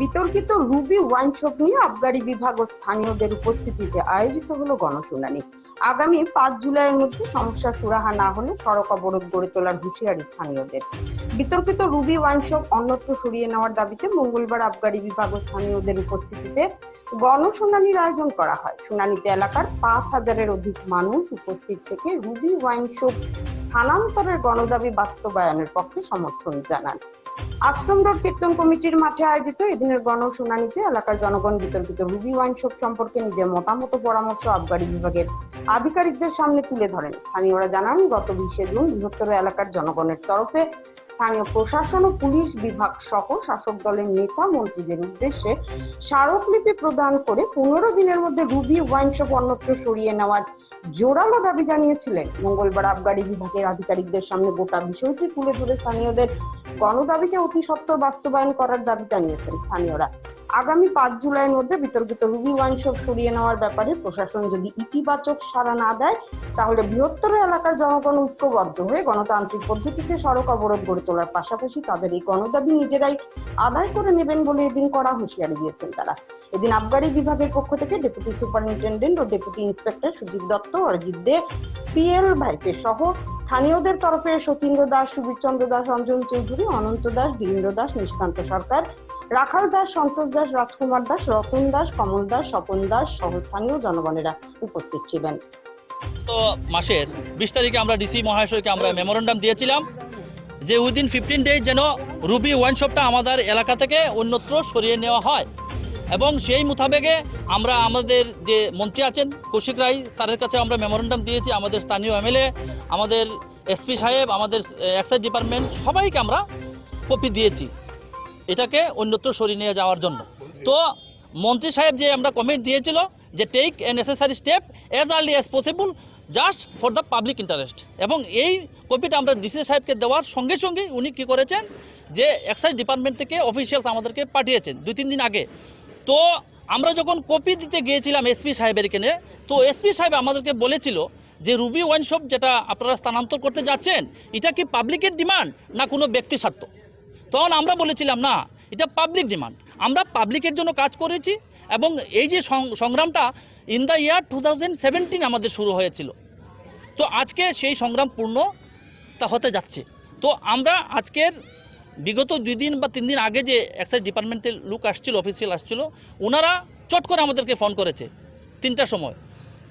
বিতর্কিত Ruby wine shop নিয়ে আবগারি বিভাগ ও স্থানীয়দের উপস্থিতিতে আয়োজিত হলো গণশুনানি। আগামী পাঁচ জুলাইয়ের মধ্যে সমস্যা সুরাহা না হলে সড়ক অবরোধ গড়ে তোলার হুঁশিয়ারি স্থানীয়দের। বিতর্কিত রুবি ওয়াইন শপ অন্যত্র সরিয়ে নেওয়ার দাবিতে মঙ্গলবার আবগারি বিভাগ ও স্থানীয়দের উপস্থিতিতে গণশুনানির আয়োজন করা হয়। শুনানিতে এলাকার পাঁচ হাজারের অধিক মানুষ উপস্থিত থেকে রুবি ওয়াইন শপ স্থানান্তরের গণদাবি বাস্তবায়নের পক্ষে সমর্থন জানান। আশ্রম রোড কীর্তন কমিটির মাঠে আয়োজিত এদিনের গণশুনানিতে এলাকার জনগণ বিতর্কিত। রুবি ওয়াইন শপ সম্পর্কে নিজের মতামত পরামর্শ আবগারি বিভাগের আধিকারিকদের সামনে তুলে ধরেন। স্থানীয়রা জানান, গত বিশে জুন বৃহত্তর এলাকার জনগণের তরফে স্থানীয় প্রশাসন ও পুলিশ বিভাগ সহ শাসক দলের নেতা মন্ত্রীদের উদ্দেশ্যে স্মারকলিপি প্রদান করে পনেরো দিনের মধ্যে রুবি ওয়াইন শপ অন্যত্র সরিয়ে নেওয়ার জোরালো দাবি জানিয়েছিলেন। মঙ্গলবার আবগারি বিভাগের আধিকারিকদের সামনে গোটা বিষয়টি তুলে ধরে স্থানীয়দের গণদাবিকে অতি সত্বর বাস্তবায়ন করার দাবি জানিয়েছেন স্থানীয়রা। আগামী পাঁচ জুলাইয়ের মধ্যে বিতর্কিত রুবি ওয়াইন শপ সরিয়ে নেওয়ার ব্যাপারে প্রশাসন যদি ইতিবাচক সাড়া না দেয়, তাহলে বৃহত্তর এলাকার জনগণ ঐক্যবদ্ধ হয়ে গণতান্ত্রিক পদ্ধতিতে সড়ক অবরোধ গড়ে তোলার পাশাপাশি তাদের এই গণদাবি নিজেরাই আদায় করে নেবেন বলে এদিন করা হুঁশিয়ারি দিয়েছেন তারা। এদিন আবগারি বিভাগের পক্ষ থেকে ডেপুটি সুপারিনটেন্ডেন্ট ও ডেপুটি ইন্সপেক্টর সুজিত দত্ত, অরিজিৎ দে, পিএল ভাইপে সহ স্থানীয়দের তরফে সতীন্দ্র দাস সুবীর চন্দ্র দাস, অঞ্জন চৌধুরী, অনন্ত দাস বীরেন্দ্র দাস নিষ্কান্ত সরকার রাখাল দাস, সন্তোষ দাস, রাজকুমার দাস, রতন দাস, কমল দাস, স্বপন দাস সহ স্থানীয় জনগণেরা উপস্থিত ছিলেন। তো মাসের বিশ তারিখে আমরা ডিসি মহাশয়কে আমরা মেমোরেন্ডাম দিয়েছিলাম যে উইদিন ফিফটিন ডেজ যেন রুবি ওয়াইন শপটা আমাদের এলাকা থেকে অন্যত্র সরিয়ে নেওয়া হয়। এবং সেই মোতাবেকে আমরা আমাদের যে মন্ত্রী আছেন কৌশিক রায় স্যারের কাছে আমরা মেমোরেন্ডাম দিয়েছি, আমাদের স্থানীয় এমএলএ আমাদের এসপি সাহেব, আমাদের এক্সাইজ ডিপার্টমেন্ট সবাইকে আমরা কপি দিয়েছি। এটাকে অন্যত্র সরিয়ে নিয়ে যাওয়ার জন্য। তো মন্ত্রী সাহেব যে আমরা কমেন্ট দিয়েছিল যে take a necessary step as early as possible just for the public interest এবং এই কপিটা আমরা ডিসি সাহেবকে দেওয়ার সঙ্গে সঙ্গে উনি কী করেছেন যে এক্সাইজ ডিপার্টমেন্ট থেকে অফিসিয়ালস আমাদেরকে পাঠিয়েছেন দুই, তিন দিন আগে। তো আমরা যখন কপি দিতে গিয়েছিলাম এসপি সাহেবের এখানে তো এসপি সাহেব আমাদেরকে বলেছিল যে রুবি ওয়াইন শপ যেটা আপনারা স্থানান্তর করতে যাচ্ছেন, এটা কি পাবলিকের ডিমান্ড না কোনো ব্যক্তি স্বার্থ? তখন আমরা বলেছিলাম না, এটা পাবলিক ডিমান্ড আমরা পাবলিকের জন্য কাজ করেছি এবং এই যে সংগ্রামটা ইন দ্য ইয়ার টু আমাদের শুরু হয়েছিল। তো আজকে সেই সংগ্রাম পূর্ণ তা হতে যাচ্ছে। তো আমরা আজকের বিগত দুই দিন বা তিন দিন আগে যে এক্সাইজ ডিপার্টমেন্টের লোক আসছিল অফিসিয়াল আসছিল ওনারা চট করে আমাদেরকে ফোন করেছে তিনটার সময়।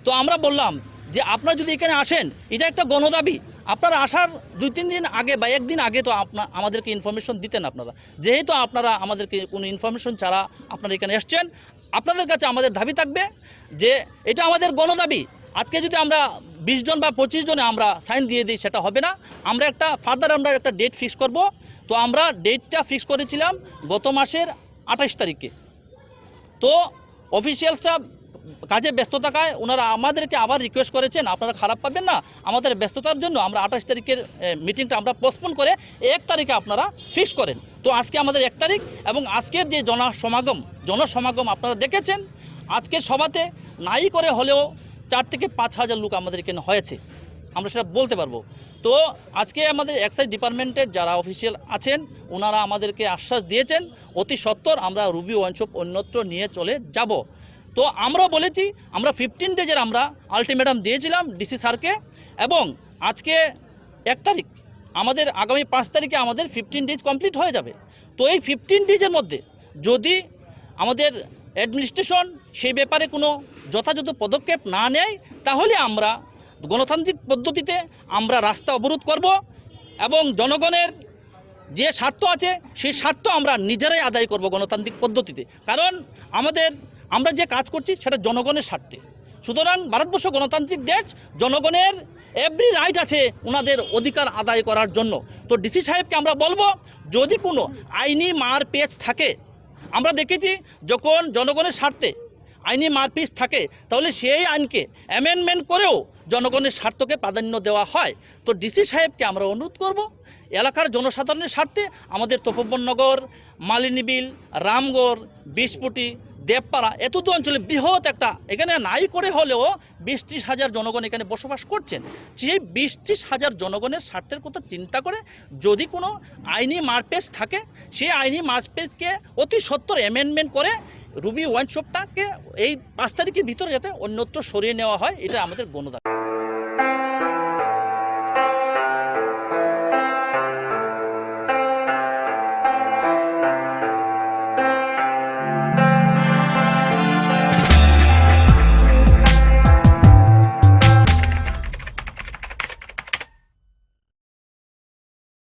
তো আমরা বললাম যে, আপনারা যদি এখানে আসেন, এটা একটা গণদাবি। আপনারা আসার দুই, তিন দিন আগে বা একদিন আগে তো আপনার আমাদেরকে ইনফরমেশন দিতেন আপনারা। যেহেতু আপনারা আমাদেরকে কোনো ইনফরমেশন ছাড়া আপনারা এখানে এসছেন, আপনাদের কাছে আমাদের দাবি থাকবে যে এটা আমাদের গণদাবি। আজকে যদি আমরা বিশ জন বা পঁচিশ জনে আমরা সাইন দিয়ে দিই, সেটা হবে না। আমরা একটা ফার্দার আমরা একটা ডেট ফিক্স করব। তো আমরা ডেটটা ফিক্স করেছিলাম গত মাসের আঠাশ তারিখে। তো অফিসিয়ালসরা কাজে ব্যস্ত থাকায় ওনারা আমাদেরকে আবার রিকোয়েস্ট করেছেন, আপনারা খারাপ পাবেন না। আমাদের ব্যস্ততার জন্য আমরা আঠাশ তারিখের মিটিংটা আমরা পোস্টপোন করে এক তারিখে আপনারা ফিক্স করেন। তো আজকে আমাদের এক তারিখ এবং আজকের যে জনসমাগম জনসমাগম আপনারা দেখেছেন, আজকের সভাতে নাই করে হলেও চার থেকে পাঁচ হাজার লোক আমাদের এখানে হয়েছে। আমরা সেটা বলতে পারব। তো আজকে আমাদের এক্সাইজ ডিপার্টমেন্টের যারা অফিসিয়াল আছেন, ওনারা আমাদেরকে আশ্বাস দিয়েছেন, অতি সত্বর আমরা রুবি ওয়ানশপ অন্যত্র নিয়ে চলে যাব। তো আমরা বলেছি, আমরা ফিফটিন ডেজের আমরা আলটিমেটাম দিয়েছিলাম ডিসি স্যারকে এবং আজকে এক তারিখ, আমাদের আগামী পাঁচ তারিখে আমাদের ফিফটিন ডেজ কমপ্লিট হয়ে যাবে। তো এই ফিফটিন ডেজের মধ্যে যদি আমাদের অ্যাডমিনিস্ট্রেশন সেই ব্যাপারে কোনো যথাযথ পদক্ষেপ না নেয়, তাহলে আমরা গণতান্ত্রিক পদ্ধতিতে আমরা রাস্তা অবরোধ করব এবং জনগণের যে স্বার্থ আছে, সেই স্বার্থ আমরা নিজেরাই আদায় করব গণতান্ত্রিক পদ্ধতিতে। কারণ আমাদের আমরা যে কাজ করছি সেটা জনগণের স্বার্থে। সুতরাং ভারতবর্ষ গণতান্ত্রিক দেশ, জনগণের এভরি রাইট আছে ওনাদের অধিকার আদায় করার জন্য। তো ডিসি সাহেবকে আমরা বলব, যদি কোনো আইনি মার পেচ থাকে, আমরা দেখেছি যখন জনগণের স্বার্থে আইনি মারপিস থাকে, তাহলে সেই আইনকে অ্যামেন্ডমেন্ট করেও জনগণের স্বার্থকে প্রাধান্য দেওয়া হয়। তো ডিসি সাহেবকে আমরা অনুরোধ করব, এলাকার জনসাধারণের স্বার্থে আমাদের তপবনগর মালিনীবিল রামগড়, বিশপুটি দেবপাড়া, এতদূর অঞ্চলে বৃহৎ একটা, এখানে নাই করে হলেও বিশ ত্রিশ হাজার জনগণ এখানে বসবাস করছেন। সেই বিশ ত্রিশ হাজার জনগণের স্বার্থের কথা চিন্তা করে যদি কোনো আইনি মারপেজ থাকে, সেই আইনি মারপেজকে অতি সত্তর অ্যামেন্ডমেন্ট করে রুবি ওয়াইন শপটাকে এই পাঁচ তারিখের ভিতরে যাতে অন্যত্র সরিয়ে নেওয়া হয়, এটা আমাদের গণদাবি